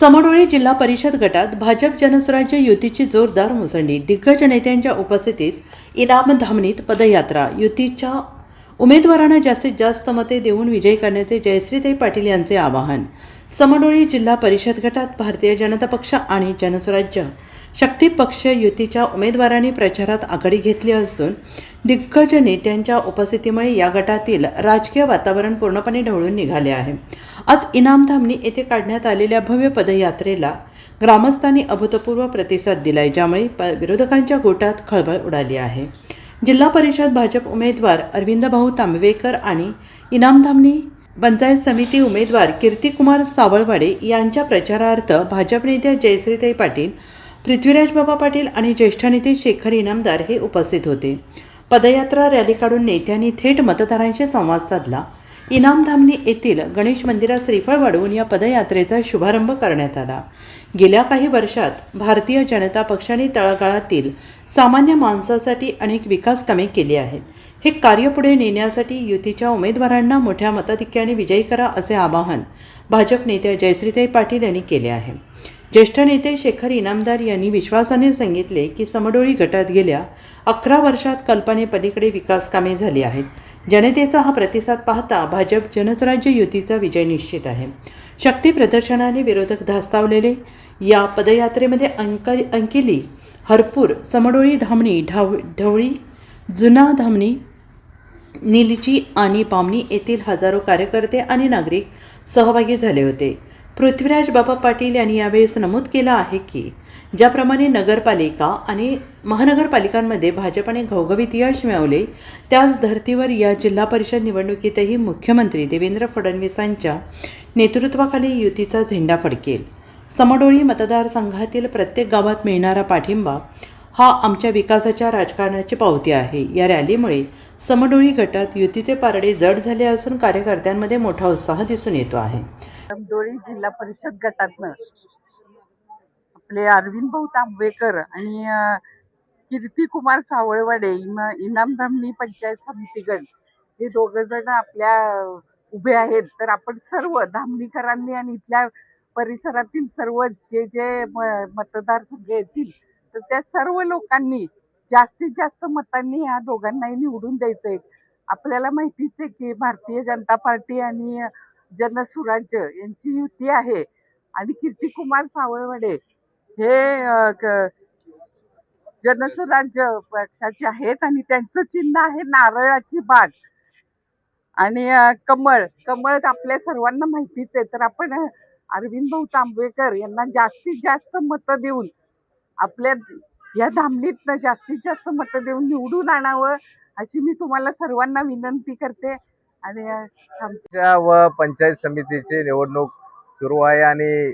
समडोळी जिल्हा परिषद गटात भाजप जनस्वराज्य युतीची जोरदार मुसंडी दिग्गज नेत्यांच्या उपस्थितीत इनाम धामणीत पदयात्रा युतीच्या उमेदवारांना जास्तीत जास्त मते देऊन विजयी करण्याचे जयश्रीताई पाटील यांचे आवाहन. समडोळी जिल्हा परिषद गटात भारतीय जनता पक्ष आणि जनस्वराज्य शक्ती पक्ष युतीच्या उमेदवारांनी प्रचारात आघाडी घेतली असून दिग्गज नेत्यांच्या उपस्थितीमुळे या गटातील राजकीय वातावरण पूर्णपणे ढवळून निघाले आहे. आज इनामधामणी येथे काढण्यात आलेल्या भव्य पदयात्रेला ग्रामस्थांनी अभूतपूर्व प्रतिसाद दिलाय ज्यामुळे प विरोधकांच्या गोटात खळबळ उडाली आहे. जिल्हा परिषद भाजप उमेदवार अरविंद भाऊ तांबवेकर आणि इनामधामणी पंचायत समिती उमेदवार कीर्तिकुमार सावळवाडे यांच्या प्रचारार्थ भाजप नेत्या जयश्रीताई पाटील पृथ्वीराज बाबा पाटील आणि ज्येष्ठ नेते शेखर इनामदार हे उपस्थित होते. पदयात्रा रॅली काढून नेत्यांनी थेट मतदारांशी संवाद साधला. इनामधामणी येथील गणेश मंदिरात श्रीफळ वाढवून या पदयात्रेचा शुभारंभ करण्यात आला. गेल्या काही वर्षात भारतीय जनता पक्षाने तळागाळातील सामान्य माणसासाठी अनेक विकास कामे केली आहेत. हे कार्य पुढे नेण्यासाठी युतीच्या उमेदवारांना मोठ्या मताधिक्याने विजयी करा असे आवाहन भाजप नेत्या जयश्रीताई पाटील यांनी केले आहे. ज्येष्ठ नेते शेखर इनामदार यांनी विश्वासाने सांगितले की समडोळी गटात गेल्या अकरा वर्षात कल्पनेपलीकडे विकास कामे झाली आहेत. जनतेचा हा प्रतिसाद पाहता भाजप जनसराज्य युतीचा विजय निश्चित आहे. शक्ती प्रदर्शनाने विरोधक धास्तावलेले. या पदयात्रेमध्ये अंक अंकिली हरपूर समडोळी धामणी ढाव ढवळी जुना धामणी निलची आणि पामणी येथील हजारो कार्यकर्ते आणि नागरिक सहभागी झाले होते. पृथ्वीराज बाबा पाटील यांनी यावेळेस नमूद केलं आहे की ज्याप्रमाणे नगरपालिका आणि महानगरपालिकांमध्ये भाजपाने घवघवीत यश मिळवले त्याच धर्तीवर या जिल्हा परिषद निवडणुकीतही मुख्यमंत्री देवेंद्र फडणवीसांच्या नेतृत्वाखाली युतीचा झेंडा फडकेल. समडोळी मतदारसंघातील प्रत्येक गावात मिळणारा पाठिंबा हा आमच्या विकासाच्या राजकारणाची पावती आहे. या रॅलीमुळे समडोळी गटात युतीचे पारडे जड झाले असून कार्यकर्त्यांमध्ये मोठा उत्साह दिसून येतो आहे. समडोळी जिल्हा परिषद गटातनं आपले अरविंद भाऊ तांबेकर आणि कीर्ती कीर्तिकुमार सावळवाडे इम इनामधामणी पंचायत समिती गट हे दोघं जण आपल्या उभे आहेत. तर आपण सर्व धामणीकरांनी आणि इथल्या परिसरातील सर्व जे जे म- मतदारसंघ येतील तर त्या सर्व लोकांनी जास्तीत जास्त मतांनी ह्या दोघांनाही निवडून द्यायचं आहे आपल्याला माहितीच आहे की भारतीय जनता पार्टी आणि जनसुराज्य यांची युती आहे. आणि कीर्तिकुमार सावळवाडे हे क- जनसुराज्य पक्षाचे आहेत आणि त्यांचं चिन्ह आहे नारळाची बाग. आणि कमळ कमळ आपल्या सर्वांना माहितीच आहे. तर आपण अरविंद भाऊ तांबेकर यांना जास्तीत जास्त मतं देऊन आपल्या या धामणीतनं जास्तीत जास्त मतं देऊन निवडून आणावं अशी मी तुम्हाला सर्वांना विनंती करते. आणि आमच्या व पंचायत समितीची निवडणूक सुरू आहे आणि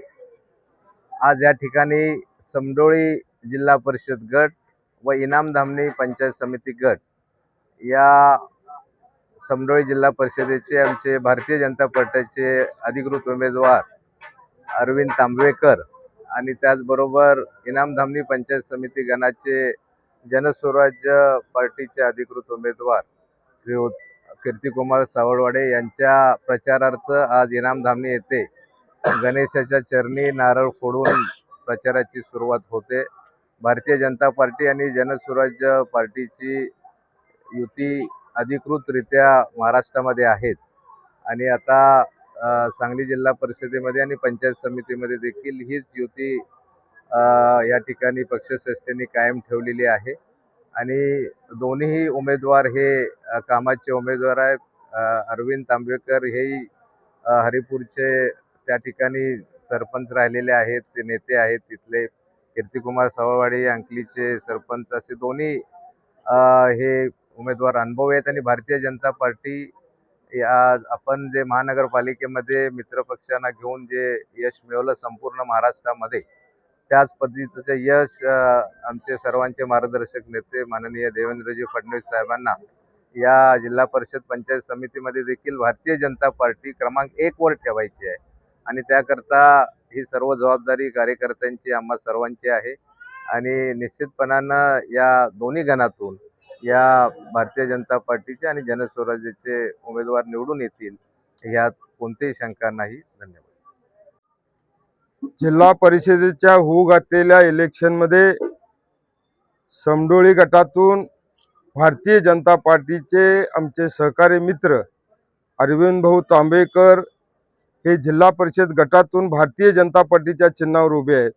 आज या ठिकाणी समडोळी जिल्हा परिषद गट व इनामधामणी पंचायत समिती गट या समडोळी जिल्हा परिषदेचे आमचे भारतीय जनता पार्टीचे अधिकृत उमेदवार अरविंद तांबवेकर आणि त्याचबरोबर इनामधामणी पंचायत समिती गणाचे जनस्वराज्य पार्टीचे अधिकृत उमेदवार श्री कीर्तिकुमार सावळवाडे यांच्या प्रचारार्थ आज इनामधामणी येथे गणेशाच्या चरणी नारळ फोडून प्रचाराची सुरुवात होते. भारतीय जनता पार्टी आणि जनस्वराज्य पार्टीची युती अधिकृतरित्या महाराष्ट्रामध्ये आहेच. आणि आता सांगली जिल्हा परिषदेमध्ये आणि पंचायत समितीमध्ये देखील हीच युती या ठिकाणी पक्षश्रेष्ठींनी कायम ठेवलेली आहे. आणि दोन्हीही उमेदवार हे कामाचे उमेदवार आहेत. अरविंद तांबेकर हेही हरिपूरचे त्या ठिकाणी सरपंच राहिलेले आहेत ते नेते आहेत तिथले. कीर्तिकुमार सवळवाडी अंकलीचे सरपंच असे दोन्ही हे उमेदवार अनुभव आहेत. आणि भारतीय जनता पार्टी या आपण जे महानगरपालिकेमध्ये मित्रपक्षांना घेऊन जे यश मिळवलं संपूर्ण महाराष्ट्रामध्ये त्याच पद्धतीचं यश आमचे सर्वांचे मार्गदर्शक नेते माननीय देवेंद्रजी फडणवीस साहेबांना या जिल्हा परिषद पंचायत समितीमध्ये देखील भारतीय जनता पार्टी क्रमांक एकवर ठेवायची आहे. आणि त्याकरता ही सर्व जबाबदारी कार्यकर्त्यांची आम्हा सर्वांची आहे. आणि निश्चितपणानं या दोन्ही गणातून या भारतीय जनता पार्टीचे आणि जनस्वराज्याचे उमेदवार निवडून येतील यात कोणतीही शंका नाही. धन्यवाद. जिल्हा परिषदेच्या होऊ घातलेल्या इलेक्शनमध्ये समडोळी गटातून भारतीय जनता पार्टीचे आमचे सहकारी मित्र अरविंद भाऊ तांबेकर हे जिल्हा परिषद गटातून भारतीय जनता पार्टीच्या चिन्हावर उभे आहेत.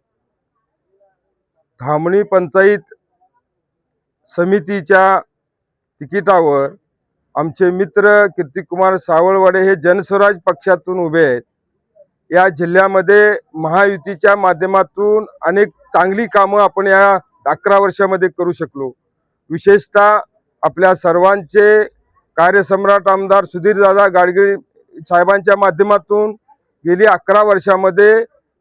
धामणी पंचायत समितीच्या तिकिटावर आमचे मित्र कीर्तिकुमार सावळवाडे हे जनस्वराज पक्षातून उभे आहेत. या जिल्ह्यामध्ये महायुतीच्या माध्यमातून अनेक चांगली कामं आपण या अकरा वर्षामध्ये करू शकलो. विशेषतः आपल्या सर्वांचे कार्यसम्राट आमदार सुधीरदादा गाडगीळ साहेबांच्या माध्यमातून गेली अकरा वर्षामध्ये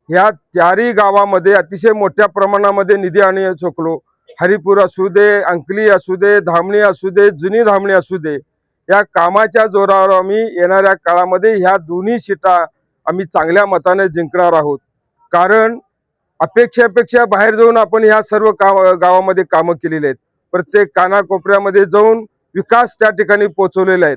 ह्या चारही गावामध्ये अतिशय मोठ्या प्रमाणामध्ये निधी आणू शकलो हरिपूर असू दे अंकली असू दे धामणी असू दे जुनी धामणी असू दे या कामाच्या जोरावर आम्ही येणाऱ्या काळामध्ये ह्या दोन्ही सीटा आम्ही चांगल्या मताने जिंकणार आहोत. कारण अपेक्षेपेक्षा बाहेर जाऊन आपण ह्या सर्व काम गावामध्ये कामं केलेली आहेत. प्रत्येक कानाकोपऱ्यामध्ये जाऊन विकास त्या ठिकाणी पोहोचवलेला आहे